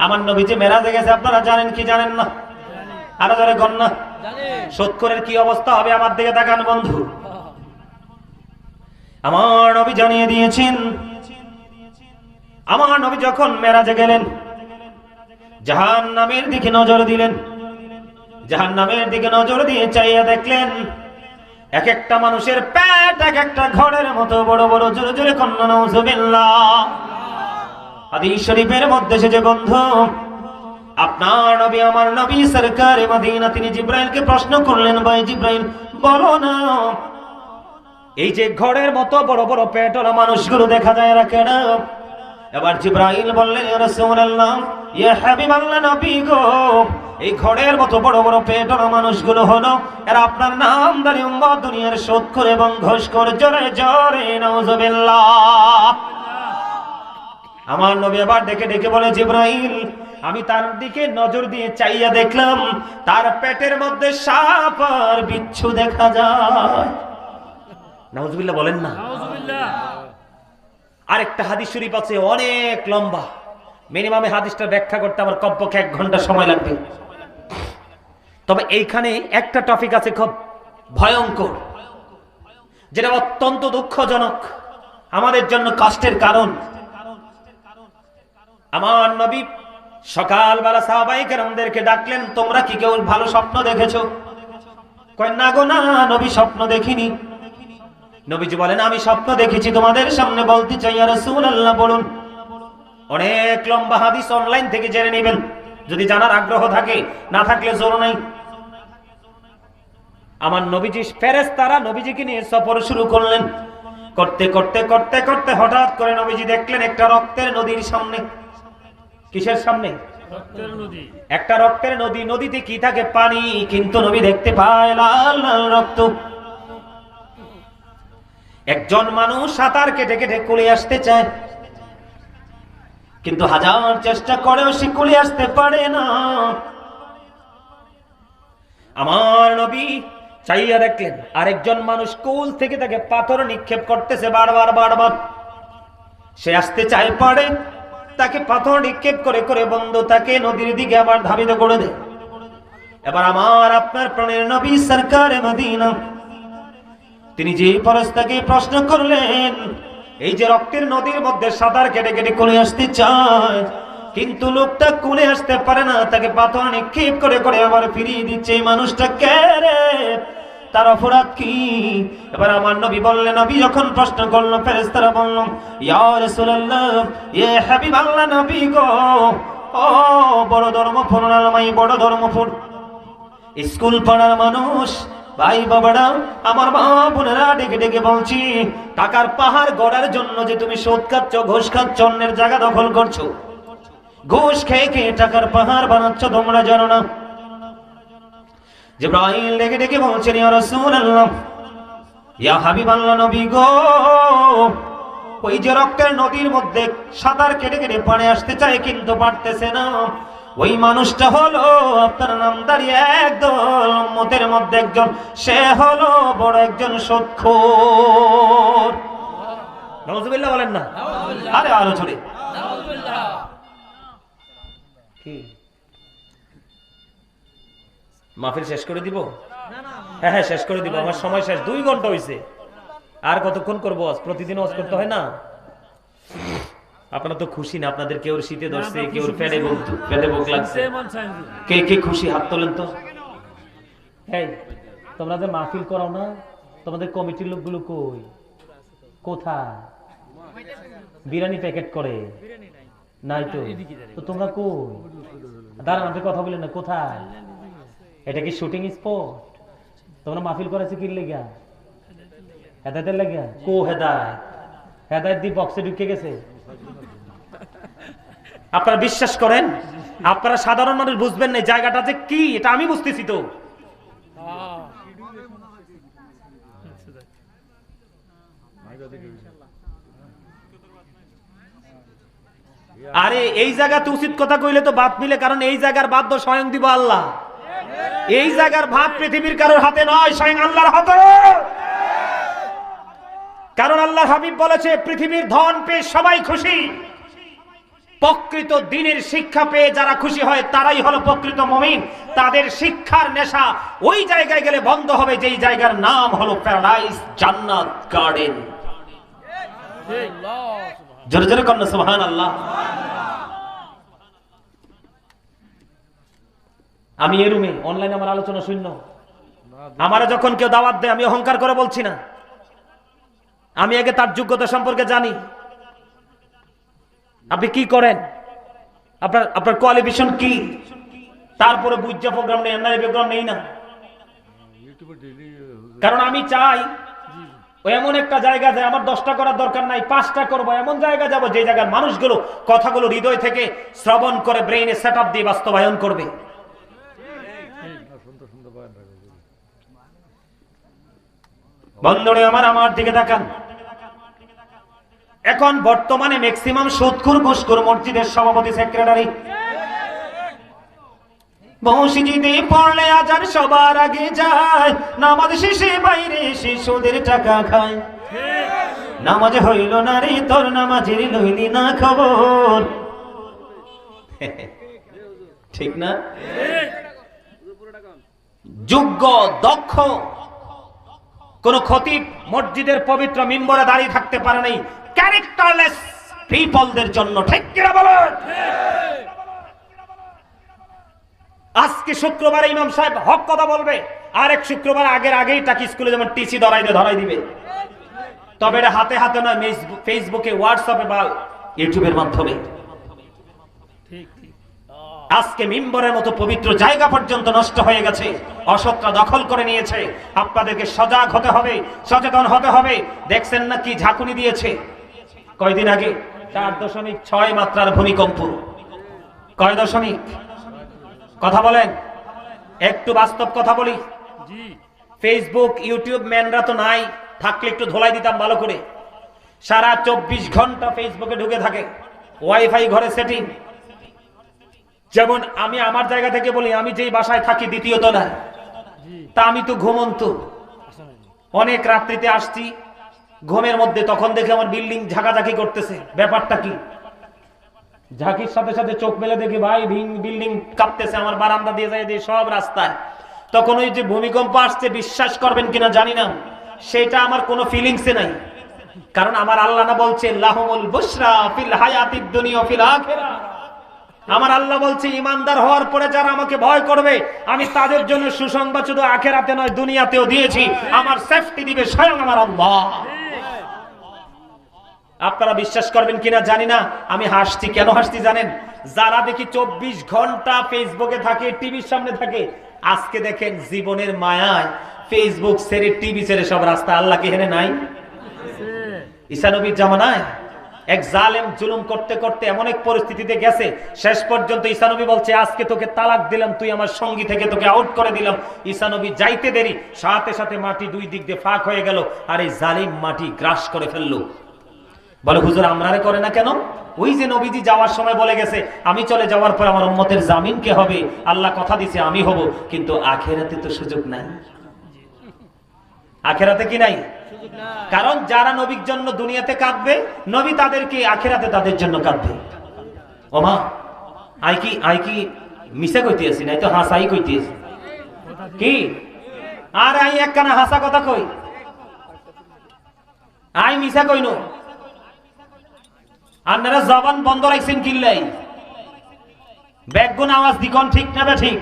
আমার নবী যে মেরাজে গেছে আপনারা জানেন কি জানেন না? আরও ধরে গণ না? সৎকরের কি অবস্থা হবে আমার দিকে তাকান বন্ধু। আমার নবী জানিয়ে দিয়েছেন আমার নবী যখন মেরাজে গেলেন জাহান নামের দিকে নজর দিলেন জাহান নামের দিকে নজর দিয়ে চাইয়া দেখলেন এক একটা মানুষের পেট এক একটা ঘরের মতো বড় বড় জোরে জোরে কন্যা নজুবিল্লাহ হাদিস শরীফের মধ্যে সে যে বন্ধু, আপনার নবী, আমার নবী সরকার মদিনা, তিনি জিব্রাইলকে প্রশ্ন করলেন, ভাই জিব্রাইল, বলো না। এই যে ঘরের মতো বড় বড় পেটওয়ালা মানুষগুলো দেখা যায়, এরা কেন এবার জিব্রাইল বললেন রাসূলুল্লাহ, ইয়া হাবিবাল্লাহ নবী গো, এই ঘরের মতো বড় বড় পেটওয়ালা মানুষগুলো হলো, এরা আপনার নাম দাঁড়িয়ে উম্মত দুনিয়ার শোধ করে এবং ঘোষ করে জোরে জোরে, নাউজুবিল্লাহ। আমার নবী আবার ডেকে ডেকে বলে জিব্রাইল আমি তার দিকে নজর দিয়ে চাইয়া দেখলাম তার পেটের মধ্যে সাপ আর বিচ্ছু দেখা যায়। নাউজুবিল্লাহ বলেন না। আরেকটা হাদিস শরীফ আছে অনেক লম্বা। মিনিমামে হাদিসটা ব্যাখ্যা করতে আমার কমপক্ষে এক ঘণ্টা সময় লাগবে। তবে এইখানে একটা টপিক আছে খুব ভয়ঙ্কর যেটা অত্যন্ত দুঃখজনক। আমাদের জন্য কষ্টের কারণ। আমার নবী সকালবেলা সাহাবাই কেরামদেরকে ডাকলেন, তোমরা কি কেউ ভালো স্বপ্ন দেখেছ? না গো, না, নবী স্বপ্ন দেখিনি। নবীজি বলেন, আমি স্বপ্ন দেখেছি তোমাদের সামনে, বলতে চাই আর আল্লাহ বলুন। অনেক লম্বা হাদিস অনলাইন থেকে জেনে নেবেন। যদি জানার আগ্রহ থাকে, না থাকলে জোর নাই। আমার নবীজি ফেরেস তারা নবীজিকে নিয়ে সফর শুরু করলেন। করতে করতে করতে করতে হঠাৎ করে নবীজি দেখলেন একটা রক্তের নদীর সামনে। কিসের সামনে? একটা রক্তের নদী নদীতে কি থাকে পানি? কিন্তু নবী দেখতে পায় লাল লাল রক্ত। একজন মানুষ সাঁতার কেটে কেটে কুলে আসতে চায়। কিন্তু হাজার চেষ্টা করেও সে কুলে আসতে পারে না। আমার নবী চাইয়া দেখলেন আরেকজন মানুষ কুল থেকে তাকে পাথর নিক্ষেপ করতেছে বারবার বারবার। সে আসতে চায় পারে তাকে পাথর নিক্ষেপ করে করে বন্ধ তাকে নদীর দিকে আবার ধাবিত করে দেয় এবার আমার আপনার প্রাণের নবী সরকার তিনি যে ফরস্তাকে প্রশ্ন করলেন, এই যে রক্তের নদীর মধ্যে সাঁতার কেটে কেটে কোলে আসতে চায়, কিন্তু লোকটা কোলে আসতে পারে না, তাকে পাথর নিক্ষেপ করে করে আবার ফিরিয়ে দিচ্ছে মানুষটা কে তার অপরাধ কি? এবার আমার নবী বললেন, নবী যখন প্রশ্ন করল ফেরেস্তারা বলল, ইয়া রাসূলুল্লাহ ইয়ে নবী গো, ও বড় ধর্মফল আলমাই, বড় ধর্মফল স্কুল পড়ার মানুষ, ভাই বাবারা, আমার মা বোনেরা ডেকে ডেকে বলছি, টাকার পাহাড় গড়ার জন্য যে তুমি সোদ খাচ্ছ, ঘোষ খাচ্ছ, অন্যের জায়গা দখল করছ। ঘোষ খেয়ে খেয়ে টাকার পাহাড় বানাচ্ছ, তোমরা জানো না। জিব্রাইল ডেকে ডেকে বলছেন ইয়া রাসূলুল্লাহ ইয়া হাবিবাল্লাহ নবী গো ওই যে রক্তের নদীর মধ্যে সাঁতার কেটে কেটে পাড়ে আসতে চায় কিন্তু পারতেছে না। ওই মানুষটা হলো আপনার নাম দাঁড়িয়ে একদল মতের মধ্যে একজন সে হলো বড় একজন সক্ষর নজুবিল্লাহ বলেন না? আরে ছড়ে কি? মাহফিল শেষ করে দিব? হ্যাঁ হ্যাঁ শেষ করে দিব। আমার সময় শেষ। দুই ঘণ্টা হয়েছে আর কতক্ষণ করব? প্রতিদিন ওয়াজ করতে হয় না? আপনারা তো খুশি না। আপনাদের কেউ শীতে ধরছে কেউ ফেলে বুক ফেলে বুক লাগছে। কে কে খুশি? হাত তোলেন তো। এই তোমরা যে মাহফিল করাও না তোমাদের কমিটির লোকগুলো কই? কোথায়? বিরিয়ানি প্যাকেট করে? নাই। তো। তো তোমরা কই? দাঁড়ান আপনি কথা বলেন না। কোথায়? এটা কি শুটিং স্পট তোমরা মাহফিল করেছে কি লেগা? হেদায়তের লেগা? কো হেদায়ত? হেদায়ত দি বক্সে ঢুকে গেছে। আপনারা বিশ্বাস করেন? আপনারা সাধারণ মানুষ বুঝবেন না জায়গাটা যে কি, এটা আমি বুঝতেছি তো। আরে, এই জায়গাতে উচিত কথা কইলে তো বাদ মিলে, কারণ এই জায়গার বাদ্য স্বয়ং দিব আল্লাহ। এই জায়গার ভাত পৃথিবীর কারোর হাতে নয়, স্বয়ং আল্লাহর হাতে। কারণ আল্লাহ হাবিব বলেছে, পৃথিবীর ধন পেয়ে সবাই খুশি। প্রকৃত দিনের শিক্ষা পেয়ে যারা খুশি হয়, তারাই হলো প্রকৃত মমিন। তাদের শিক্ষার নেশা ওই জায়গায় গেলে বন্ধ হবে, যেই জায়গার নাম হলো প্যারাডাইস, জান্নাত, গার্ডেন। জোরে জোরে কন্যা সুবহান আল্লাহ আমি এ রুমে অনলাইনে আমার আলোচনা শূন্য। আমারে যখন কেউ দাওয়াত দেয়, আমি অহংকার করে বলছি না। আমি আগে তার যোগ্যতা সম্পর্কে জানি। আপনি কি করেন? আপনার আপনার কোয়ালিফিকেশন কি? তারপরে বুজ্জা প্রোগ্রাম নেই এনআরএ প্রোগ্রাম নেই না। কারণ আমি চাই এমন একটা জায়গা যায় আমার দশটা করার দরকার নাই, পাঁচটা করব, এমন জায়গা যাব যে জায়গার মানুষগুলো কথাগুলো হৃদয় থেকে শ্রবণ করে ব্রেইনে সেট দিয়ে বাস্তবায়ন করবে। বন্ধুরে আমার আমার দিকে তাকান। এখন বর্তমানে ম্যাক্সিমাম সুদখুর ঘুষখুর মসজিদের সভাপতি সেক্রেটারি পড়লে আজান সবার আগে যায়, নামাজ বাইরে শিশুদের খায়। নামাজ হইল না রে না খবর। ঠিক না? যোগ্য, দক্ষ কোন খতিব মসজিদের পবিত্র মিম্বরে দাঁড়িয়ে থাকতে পারে নাই। ক্যারেক্টারলেস পিপলদের জন্য। ঠিক কিনা বলেন আজকে শুক্রবার ইমাম সাহেব হক কথা বলবে। আর এক শুক্রবার আগের আগেই তাকে স্কুলে যেমন টিসি ধরাই দিয়ে ধরাই দিবে। তবে এটা হাতে হাতে নয় মেস- ফেসবুকে, হোয়াটসঅ্যাপে বা ইউটিউবের মাধ্যমে। আজকে মিম্বরের মতো পবিত্র জায়গা পর্যন্ত নষ্ট হয়ে গেছে। অসৎরা দখল করে নিয়েছে। আপনাদেরকে সজাগ হতে হবে সচেতন হতে হবে। দেখছেন না কি ঝাঁকুনি দিয়েছে? কয়দিন আগে? চার দশমিক ছয় মাত্রার ভূমিকম্প। কয় দশমিক? কথা বলেন। একটু বাস্তব কথা বলি। ফেসবুক ইউটিউব ম্যানরা তো নাই। থাকলে একটু ধোলাই দিতাম ভালো করে। সারা চব্বিশ ঘণ্টা ফেসবুকে ঢুকে থাকে। ওয়াইফাই ঘরে সেটিং যেমন আমি আমার জায়গা থেকে বলি, আমি যেই বাসায় থাকি দ্বিতীয় তলায় তা আমি তো ঘুমন্ত। অনেক রাত্রিতে আসছি, ঘুমের মধ্যে তখন দেখে আমার বিল্ডিং ঝাঁকাঝাঁকি করতেছে। ব্যাপারটা কি? ঝাঁকির সাথে সাথে চোখ মেলে দেখি, ভাই ভিং বিল্ডিং কাঁপতেছে, আমার বারান্দা দিয়ে যায় দিয়ে সব রাস্তায়। তখন ওই যে ভূমিকম্প আসছে, বিশ্বাস করবেন কিনা জানি না। সেটা আমার কোনো ফিলিংসে নাই। কারণ আমার আল্লাহ না বলছে লাহমুল বুশরা ফিল হায়াতিদ দুনিয়া ফিল আখিরাহ আমার আল্লাহ বলছে, ইমানদার হওয়ার পরে যারা আমাকে ভয় করবে, আমি তাদের জন্য সুসংবাদ শুধু আখেরাতে নয়, দুনিয়াতেও দিয়েছি। আমার সেফটি দিবে স্বয়ং আমার আল্লাহ। আপনারা বিশ্বাস করবেন কিনা জানি না, আমি হাসছি। কেন হাসছি জানেন? যারা দেখি চব্বিশ ঘণ্টা ফেসবুকে থাকে টিভির সামনে থাকে, আজকে দেখেন জীবনের মায়ায় ফেসবুক ছেড়ে টিভি ছেড়ে সব রাস্তা আল্লাহকে হেনে নাই? ঈসানবীর জামানায়? এক জালেম জুলুম করতে করতে এমন এক পরিস্থিতিতে গেছে, শেষ পর্যন্ত ঈসানবী বলছে, আজকে তোকে তালাক দিলাম, তুই আমার সঙ্গী থেকে তোকে আউট করে দিলাম। ঈসানবী যাইতে দেরি, সাথে সাথে মাটি দুই দিক দিয়ে ফাঁক হয়ে গেল আর এই জালিম মাটি গ্রাস করে ফেলল। বলে, হুজুর, আমরারে করে না কেন? ওই যে নবীজি যাওয়ার সময় বলে গেছে, আমি চলে যাওয়ার পর আমার উম্মতের জামিন কে হবে? আল্লাহ কথা দিছে, আমি হব। কিন্তু আখেরাতে তো সুযোগ নাই। আখেরাতে কি নাই? কারণ যারা নবীর জন্য দুনিয়াতে কাঁদবে নবী তাদেরকে আখেরাতে তাদের জন্য কাঁদবে। ওমা আই কি আই কি মিশে কইতে আছি? নাই তো হাসাই কইতে আছি। কি? আর আই একখানা হাসা কথা কই? আই মিশা কইনো? আপনারা জবান বন্ধ রাখছেন কিল্লাই। ব্যাগুন আওয়াজ দিকন ঠিক না বে ঠিক।